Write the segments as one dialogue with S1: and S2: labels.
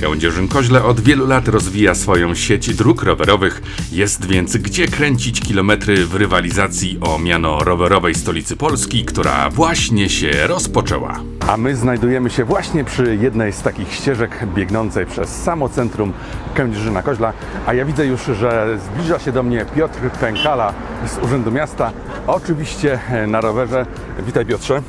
S1: Kędzierzyn-Koźle od wielu lat rozwija swoją sieć dróg rowerowych, jest więc gdzie kręcić kilometry w rywalizacji o miano rowerowej stolicy Polski, która właśnie się rozpoczęła. A my znajdujemy się właśnie przy jednej z takich ścieżek biegnącej przez samo centrum Kędzierzyna-Koźla, a ja widzę już, że zbliża się do mnie Piotr Pękala z Urzędu Miasta, oczywiście na rowerze. Witaj Piotrze.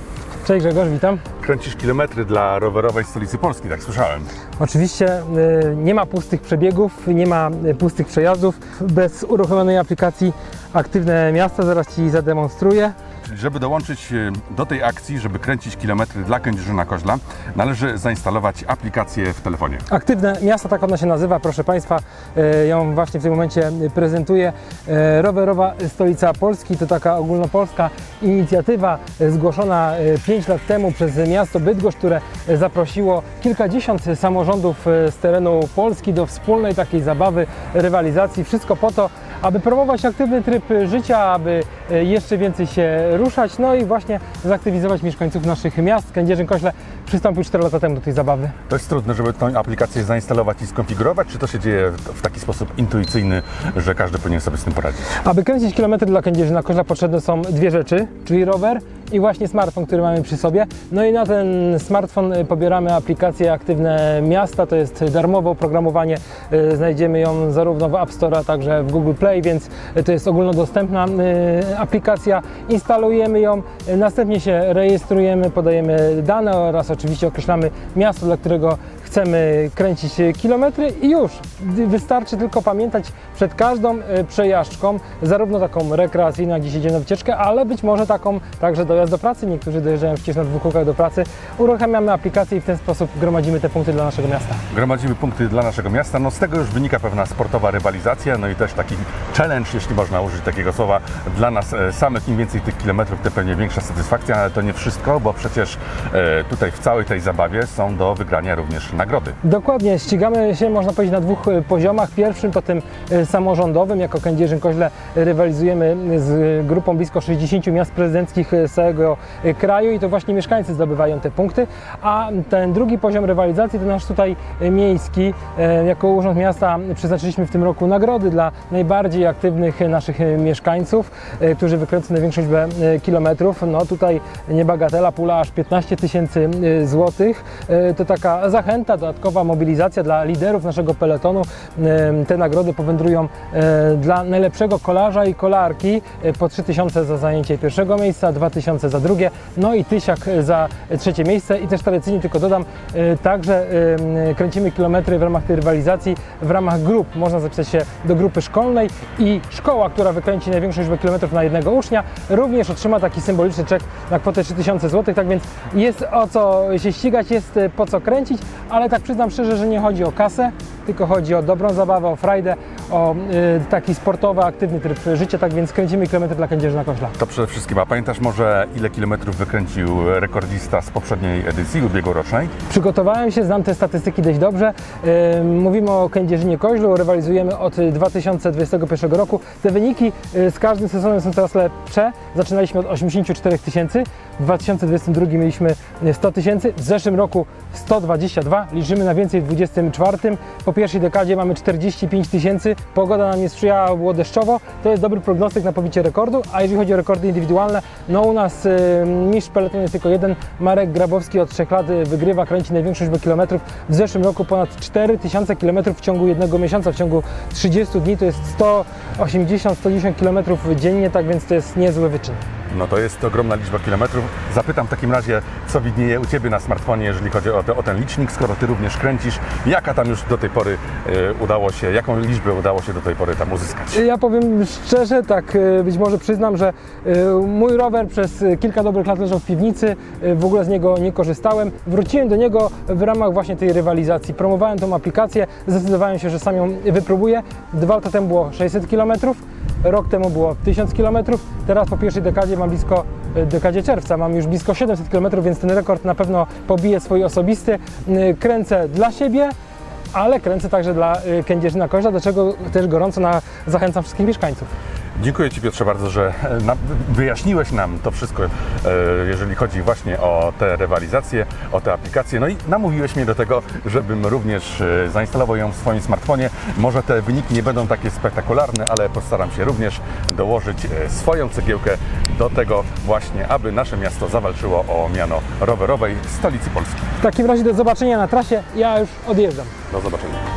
S2: Cześć Grzegorz, witam.
S1: Kręcisz kilometry dla rowerowej stolicy Polski, tak słyszałem.
S2: Oczywiście y, nie ma pustych przebiegów, nie ma y, pustych przejazdów. Bez uruchomionej aplikacji Aktywne Miasta zaraz Ci zademonstruję.
S1: Żeby dołączyć e, do tej akcji, żeby kręcić kilometry dla Kędzierzyna Koźla, należy zainstalować aplikację w telefonie.
S2: Aktywne Miasta, tak ona się nazywa, proszę Państwa. y, Ją właśnie w tym momencie prezentuję. Y, Rowerowa Stolica Polski to taka ogólnopolska inicjatywa zgłoszona 5 lat temu przez miasto Bydgoszcz, które zaprosiło kilkadziesiąt samorządów z terenu Polski do wspólnej takiej zabawy, rywalizacji. Wszystko po to, aby promować aktywny tryb życia, aby y, jeszcze więcej się ruszać, no i właśnie zaktywizować mieszkańców naszych miast. Kędzierzyn-Koźle przystąpił 4 lata temu do tej zabawy.
S1: To jest trudne, żeby tą aplikację zainstalować i skonfigurować, czy to się dzieje w w taki sposób intuicyjny, że każdy powinien sobie z tym poradzić?
S2: Aby kręcić kilometry dla Kędzierzyna Koźla potrzebne są dwie rzeczy, czyli rower i właśnie smartfon, który mamy przy sobie. No i na ten smartfon y, pobieramy aplikację Aktywne Miasta, to jest darmowe oprogramowanie. Y, Znajdziemy ją zarówno w App Store, a także w Google Play, więc to jest ogólnodostępna y, aplikacja. Instalujemy ją, następnie się rejestrujemy, podajemy dane oraz oczywiście określamy miasto, dla którego chcemy kręcić kilometry i już. Wystarczy tylko pamiętać przed każdą przejażdżką, zarówno taką rekreacyjną, jak dziś idziemy na wycieczkę, ale być może taką także dojazd do pracy. Niektórzy dojeżdżają przecież na dwóch kółkach do pracy. Uruchamiamy aplikację i w ten sposób gromadzimy te punkty dla naszego miasta.
S1: Gromadzimy punkty dla naszego miasta, no z tego już wynika pewna sportowa rywalizacja, no i też taki challenge, jeśli można użyć takiego słowa, dla nas e, samych. Im więcej tych kilometrów, tym pewnie większa satysfakcja, ale to nie wszystko, bo przecież e, tutaj w całej tej zabawie są do wygrania również nagrody.
S2: Dokładnie, ścigamy się, można powiedzieć, na dwóch e, poziomach. Pierwszym to tym samorządowym, jako Kędzierzyn-Koźle rywalizujemy z grupą blisko 60 miast prezydenckich z całego e, kraju i to właśnie mieszkańcy zdobywają te punkty. A ten drugi poziom rywalizacji to nasz tutaj e, miejski. E, Jako Urząd Miasta przeznaczyliśmy w tym roku nagrody dla najbardziej aktywnych naszych e, mieszkańców, którzy wykręcą największą liczbę kilometrów. No tutaj niebagatela, pula aż 15 tysięcy złotych. E, To taka zachęta, dodatkowa mobilizacja dla liderów naszego peletonu. E, Te nagrody powędrują dla najlepszego kolarza i kolarki po 3000 za zajęcie pierwszego miejsca, 2000 za drugie, no i tysiak za trzecie miejsce i też tradycyjnie tylko dodam, e, także e, kręcimy kilometry w ramach tej rywalizacji, w ramach grup. Można zapisać się do grupy szkolnej i szkoła, która wykręci największą liczbę kilometrów na jednego ucznia, również otrzyma taki symboliczny czek na kwotę 3000 zł, tak więc jest o co się ścigać, jest e, po co kręcić, ale tak przyznam szczerze, że nie chodzi o kasę, tylko chodzi o dobrą zabawę, o frajdę, o y, taki sportowy, aktywny tryb życia, tak więc kręcimy kilometry dla Kędzierzyna Koźla.
S1: To przede wszystkim, a pamiętasz może ile kilometrów wykręcił rekordista z poprzedniej edycji ubiegłorocznej?
S2: Przygotowałem się, znam te statystyki dość dobrze. Yy, Mówimy o Kędzierzynie Koźlu, rywalizujemy od 2021 roku. Te wyniki yy, z każdym sezonem są coraz lepsze. Zaczynaliśmy od 84 tysięcy, w 2022 mieliśmy 100 tysięcy, w zeszłym roku 122, liczymy na więcej w 2024. Po pierwszej dekadzie mamy 45 tysięcy, pogoda nam nie sprzyjała, było deszczowo. To jest dobry prognostyk na pobicie rekordu, a jeżeli chodzi o rekordy indywidualne, no u nas yy, mistrz peletonu jest tylko jeden, Marek Grabowski od 3 lat y, wygrywa, kręci największą liczbę kilometrów. W zeszłym roku ponad 4000 kilometrów w ciągu jednego miesiąca, w ciągu 30 dni to jest 180-110 kilometrów dziennie, tak więc to jest niezły wyczyn.
S1: No to jest ogromna liczba kilometrów. Zapytam w takim razie, co widnieje u Ciebie na smartfonie, jeżeli chodzi o, te, o ten licznik, skoro Ty również kręcisz. Jaka tam już do tej pory e, udało się, jaką liczbę udało się do tej pory tam uzyskać?
S2: Ja powiem szczerze, tak y, być może przyznam, że y, mój rower przez y, kilka dobrych lat leżał w piwnicy, y, w ogóle z niego nie korzystałem. Wróciłem do niego w ramach właśnie tej rywalizacji. Promowałem tą aplikację, zdecydowałem się, że sam ją wypróbuję. Dwa lata temu było 600 km, rok temu było 1000 km, teraz po pierwszej dekadzie mam blisko y, dekadzie czerwca mam już blisko 700 km, więc ten rekord na pewno pobije swój osobisty. Y, Kręcę dla siebie, ale kręcę także dla y, Kędzierzyna Koźla, do czego też gorąco na, zachęcam wszystkich mieszkańców.
S1: Dziękuję Ci Piotrze bardzo, że e, wyjaśniłeś nam to wszystko, e, jeżeli chodzi właśnie o te rywalizacje, o te aplikacje. No i namówiłeś mnie do tego, żebym również e, zainstalował ją w swoim smartfonie. Może te wyniki nie będą takie spektakularne, ale postaram się również dołożyć swoją cegiełkę do tego właśnie, aby nasze miasto zawalczyło o miano rowerowej stolicy Polski.
S2: W takim razie do zobaczenia na trasie, ja już odjeżdżam.
S1: Do zobaczenia.